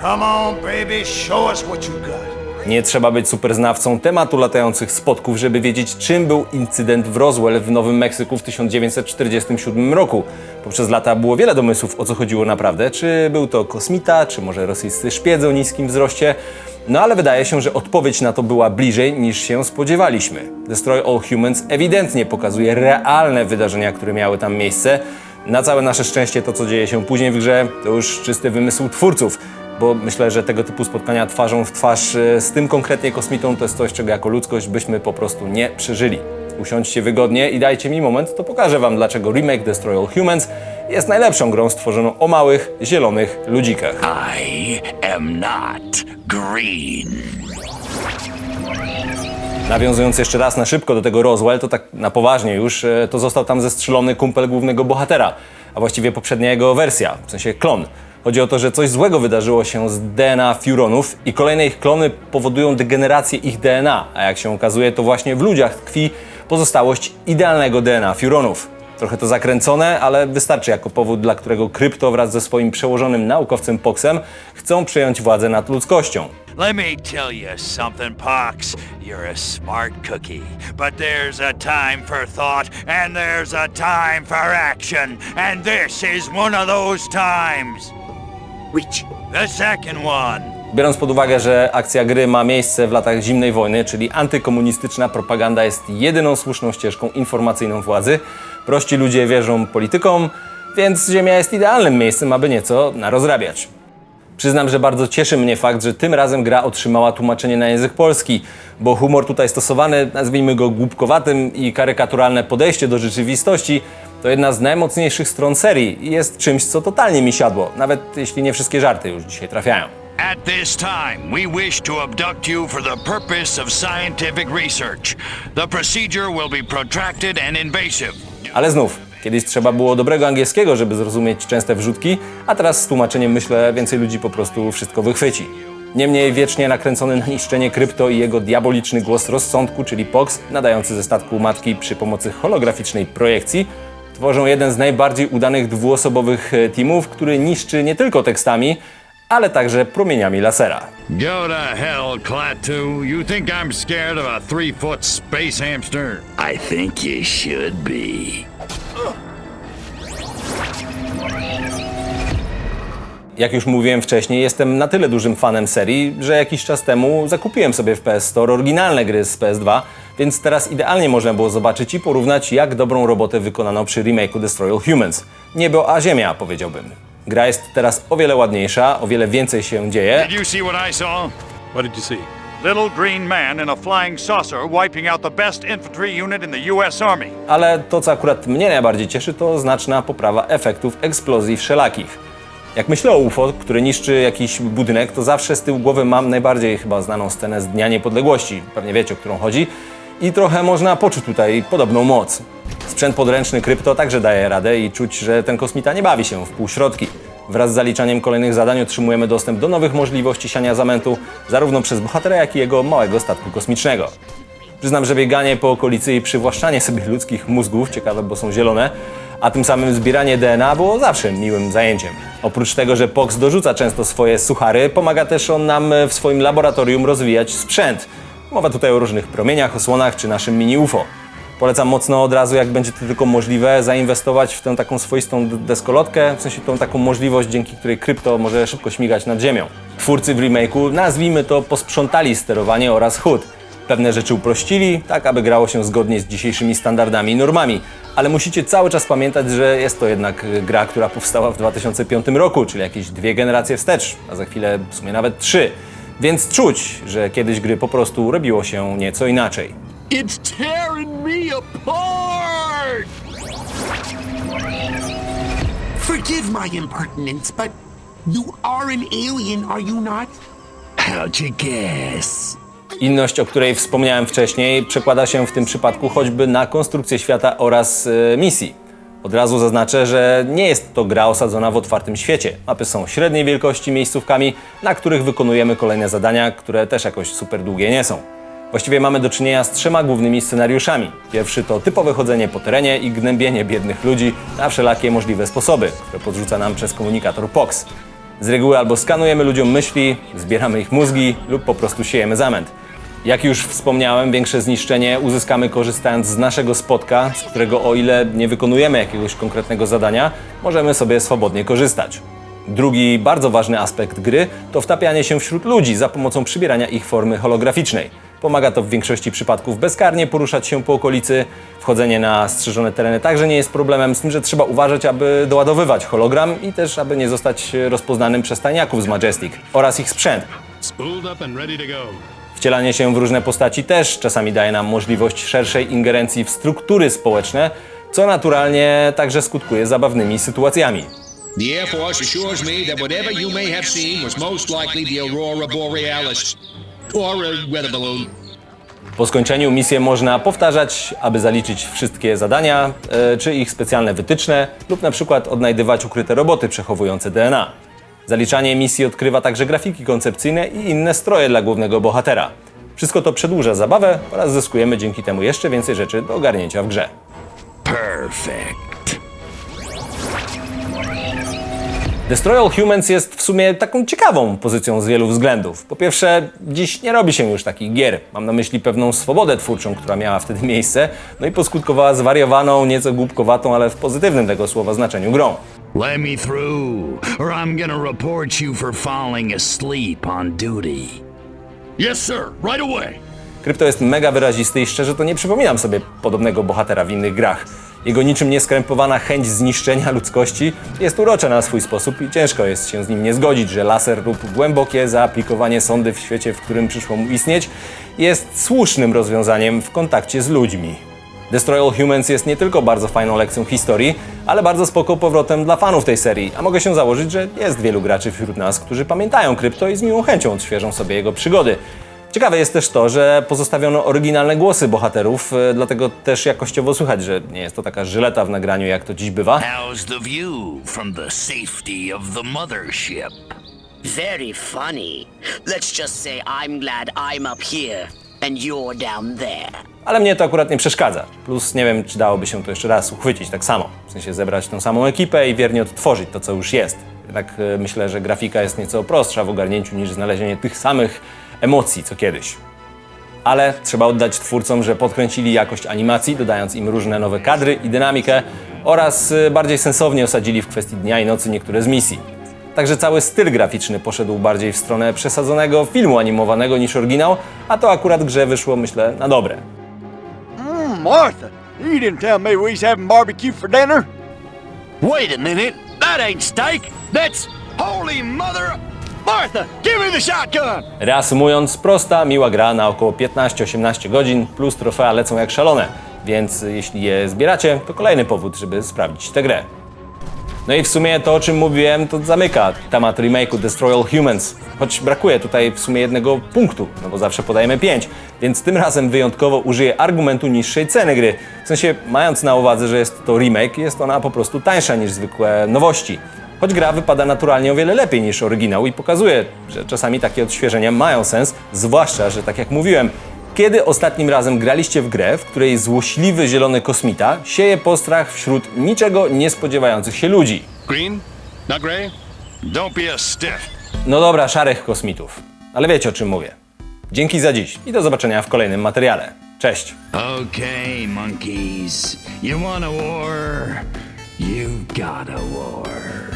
Come on, baby, show us what you got. Nie trzeba być superznawcą tematu latających spotków, żeby wiedzieć, czym był incydent w Roswell w Nowym Meksyku w 1947 roku. Poprzez lata było wiele domysłów, o co chodziło naprawdę. Czy był to kosmita, czy może rosyjscy szpiedzy o niskim wzroście. No ale wydaje się, że odpowiedź na to była bliżej niż się spodziewaliśmy. Destroy All Humans ewidentnie pokazuje realne wydarzenia, które miały tam miejsce. Na całe nasze szczęście to, co dzieje się później w grze, to już czysty wymysł twórców bo myślę, że tego typu spotkania twarzą w twarz e, z tym konkretnie kosmitą to jest coś, czego jako ludzkość byśmy po prostu nie przeżyli. Usiądźcie wygodnie i dajcie mi moment, to pokażę wam, dlaczego remake Destroy All Humans jest najlepszą grą stworzoną o małych, zielonych ludzikach. I am not green. Nawiązując jeszcze raz na szybko do tego Roswell, to tak na poważnie już, e, to został tam zestrzelony kumpel głównego bohatera, a właściwie poprzednia jego wersja, w sensie klon. Chodzi o to, że coś złego wydarzyło się z DNA Furonów i kolejne ich klony powodują degenerację ich DNA, a jak się okazuje, to właśnie w ludziach tkwi pozostałość idealnego DNA Furonów. Trochę to zakręcone, ale wystarczy jako powód, dla którego Krypto wraz ze swoim przełożonym naukowcem Poxem chcą przejąć władzę nad ludzkością. Let me tell you something, Pox. You're a smart cookie. But there's a time for thought, and there's a time for action. And this is one of those times. Which? The second one. Biorąc pod uwagę, że akcja gry ma miejsce w latach zimnej wojny, czyli antykomunistyczna propaganda jest jedyną słuszną ścieżką informacyjną władzy, prości ludzie wierzą politykom, więc Ziemia jest idealnym miejscem, aby nieco narozrabiać. Przyznam, że bardzo cieszy mnie fakt, że tym razem gra otrzymała tłumaczenie na język polski, bo humor tutaj stosowany, nazwijmy go głupkowatym i karykaturalne podejście do rzeczywistości, to jedna z najmocniejszych stron serii i jest czymś, co totalnie mi siadło, nawet jeśli nie wszystkie żarty już dzisiaj trafiają. At this time, we wish to abduct you for the purpose of scientific research. The procedure will be protracted and invasive. Ale znów, kiedyś trzeba było dobrego angielskiego, żeby zrozumieć częste wrzutki, a teraz z tłumaczeniem myślę, więcej ludzi po prostu wszystko wychwyci. Niemniej wiecznie nakręcony na niszczenie krypto i jego diaboliczny głos rozsądku, czyli Pox, nadający ze statku matki przy pomocy holograficznej projekcji, tworzą jeden z najbardziej udanych dwuosobowych e, teamów, który niszczy nie tylko tekstami, ale także promieniami lasera. Go to hell, Klaatu. You think I'm scared of a three foot space hamster? I think you should be. Jak już mówiłem wcześniej, jestem na tyle dużym fanem serii, że jakiś czas temu zakupiłem sobie w PS Store oryginalne gry z PS2, więc teraz idealnie można było zobaczyć i porównać, jak dobrą robotę wykonano przy remake'u Destroy All Humans. Niebo a ziemia, powiedziałbym. Gra jest teraz o wiele ładniejsza, o wiele więcej się dzieje, Did you see what I saw? What did you see? Little green man in a flying saucer wiping out the best infantry unit in the U.S. Army. ale to, co akurat mnie najbardziej cieszy, to znaczna poprawa efektów eksplozji wszelakich. Jak myślę o UFO, które niszczy jakiś budynek, to zawsze z tyłu głowy mam najbardziej chyba znaną scenę z Dnia Niepodległości. Pewnie wiecie, o którą chodzi. I trochę można poczuć tutaj podobną moc. Sprzęt podręczny krypto także daje radę i czuć, że ten kosmita nie bawi się w półśrodki. Wraz z zaliczaniem kolejnych zadań otrzymujemy dostęp do nowych możliwości siania zamętu, zarówno przez bohatera, jak i jego małego statku kosmicznego. Przyznam, że bieganie po okolicy i przywłaszczanie sobie ludzkich mózgów, ciekawe, bo są zielone, a tym samym zbieranie DNA było zawsze miłym zajęciem. Oprócz tego, że Pox dorzuca często swoje suchary, pomaga też on nam w swoim laboratorium rozwijać sprzęt. Mowa tutaj o różnych promieniach, osłonach czy naszym mini UFO. Polecam mocno od razu, jak będzie to tylko możliwe, zainwestować w tę taką swoistą deskolotkę, w sensie tą taką możliwość, dzięki której krypto może szybko śmigać nad ziemią. Twórcy w remake'u, nazwijmy to, posprzątali sterowanie oraz HUD. Pewne rzeczy uprościli, tak aby grało się zgodnie z dzisiejszymi standardami i normami. Ale musicie cały czas pamiętać, że jest to jednak y, gra, która powstała w 2005 roku, czyli jakieś dwie generacje wstecz, a za chwilę w sumie nawet trzy. Więc czuć, że kiedyś gry po prostu robiło się nieco inaczej. It's tearing me apart! Forgive my impertinence, but you are an alien, are you not? How'd you guess? Inność, o której wspomniałem wcześniej, przekłada się w tym przypadku choćby na konstrukcję świata oraz e, misji. Od razu zaznaczę, że nie jest to gra osadzona w otwartym świecie. Mapy są średniej wielkości miejscówkami, na których wykonujemy kolejne zadania, które też jakoś super długie nie są. Właściwie mamy do czynienia z trzema głównymi scenariuszami. Pierwszy to typowe chodzenie po terenie i gnębienie biednych ludzi na wszelakie możliwe sposoby, które podrzuca nam przez komunikator POX. Z reguły albo skanujemy ludziom myśli, zbieramy ich mózgi lub po prostu siejemy zamęt. Jak już wspomniałem, większe zniszczenie uzyskamy korzystając z naszego spotka, z którego o ile nie wykonujemy jakiegoś konkretnego zadania, możemy sobie swobodnie korzystać. Drugi bardzo ważny aspekt gry to wtapianie się wśród ludzi za pomocą przybierania ich formy holograficznej. Pomaga to w większości przypadków bezkarnie poruszać się po okolicy. Wchodzenie na strzeżone tereny także nie jest problemem, z tym, że trzeba uważać, aby doładowywać hologram i też, aby nie zostać rozpoznanym przez tajniaków z Majestic oraz ich sprzęt. Wcielanie się w różne postaci też czasami daje nam możliwość szerszej ingerencji w struktury społeczne, co naturalnie także skutkuje zabawnymi sytuacjami. The Air Force assures me that whatever you may have seen was most likely the Aurora Borealis. Or a weather balloon. Po skończeniu misję można powtarzać, aby zaliczyć wszystkie zadania, e, czy ich specjalne wytyczne, lub na przykład odnajdywać ukryte roboty przechowujące DNA. Zaliczanie misji odkrywa także grafiki koncepcyjne i inne stroje dla głównego bohatera. Wszystko to przedłuża zabawę oraz zyskujemy dzięki temu jeszcze więcej rzeczy do ogarnięcia w grze. Perfect. Destroy All Humans jest w sumie taką ciekawą pozycją z wielu względów. Po pierwsze, dziś nie robi się już takich gier. Mam na myśli pewną swobodę twórczą, która miała wtedy miejsce, no i poskutkowała zwariowaną, nieco głupkowatą, ale w pozytywnym tego słowa znaczeniu grą. Let me through, or I'm gonna report you for falling asleep on duty. Yes, sir. Right away. Krypto jest mega wyrazisty i szczerze to nie przypominam sobie podobnego bohatera w innych grach. Jego niczym nieskrępowana chęć zniszczenia ludzkości jest urocza na swój sposób i ciężko jest się z nim nie zgodzić, że laser lub głębokie zaaplikowanie sondy w świecie, w którym przyszło mu istnieć, jest słusznym rozwiązaniem w kontakcie z ludźmi. Destroy All Humans jest nie tylko bardzo fajną lekcją historii, ale bardzo spoko powrotem dla fanów tej serii, a mogę się założyć, że jest wielu graczy wśród nas, którzy pamiętają krypto i z miłą chęcią odświeżą sobie jego przygody. Ciekawe jest też to, że pozostawiono oryginalne głosy bohaterów, e, dlatego też jakościowo słychać, że nie jest to taka żyleta w nagraniu, jak to dziś bywa. How's the view from the safety of the mothership? Very funny. Let's just say I'm glad I'm up here and you're down there. Ale mnie to akurat nie przeszkadza. Plus nie wiem, czy dałoby się to jeszcze raz uchwycić tak samo. W sensie zebrać tą samą ekipę i wiernie odtworzyć to, co już jest. Jednak e, myślę, że grafika jest nieco prostsza w ogarnięciu niż znalezienie tych samych emocji, co kiedyś. Ale trzeba oddać twórcom, że podkręcili jakość animacji, dodając im różne nowe kadry i dynamikę oraz e, bardziej sensownie osadzili w kwestii dnia i nocy niektóre z misji. Także cały styl graficzny poszedł bardziej w stronę przesadzonego filmu animowanego niż oryginał, a to akurat grze wyszło, myślę, na dobre. Martha, you didn't tell me we was having barbecue for dinner. Wait a minute. That ain't steak. That's holy mother. Martha, give me the shotgun. Reasumując, prosta, miła gra na około 15-18 godzin, plus trofea lecą jak szalone, więc jeśli je zbieracie, to kolejny powód, żeby sprawdzić tę grę. No i w sumie to, o czym mówiłem, to zamyka temat remake'u Destroy All Humans. Choć brakuje tutaj w sumie jednego punktu, no bo zawsze podajemy 5, więc tym razem wyjątkowo użyję argumentu niższej ceny gry. W sensie, mając na uwadze, że jest to remake, jest ona po prostu tańsza niż zwykłe nowości. Choć gra wypada naturalnie o wiele lepiej niż oryginał i pokazuje, że czasami takie odświeżenia mają sens, zwłaszcza, że tak jak mówiłem, kiedy ostatnim razem graliście w grę, w której złośliwy zielony kosmita sieje postrach wśród niczego nie spodziewających się ludzi? Green? Not gray? Don't be a stiff. No dobra, szarych kosmitów. Ale wiecie o czym mówię. Dzięki za dziś i do zobaczenia w kolejnym materiale. Cześć! Okay, monkeys. You want a war? You've got a war.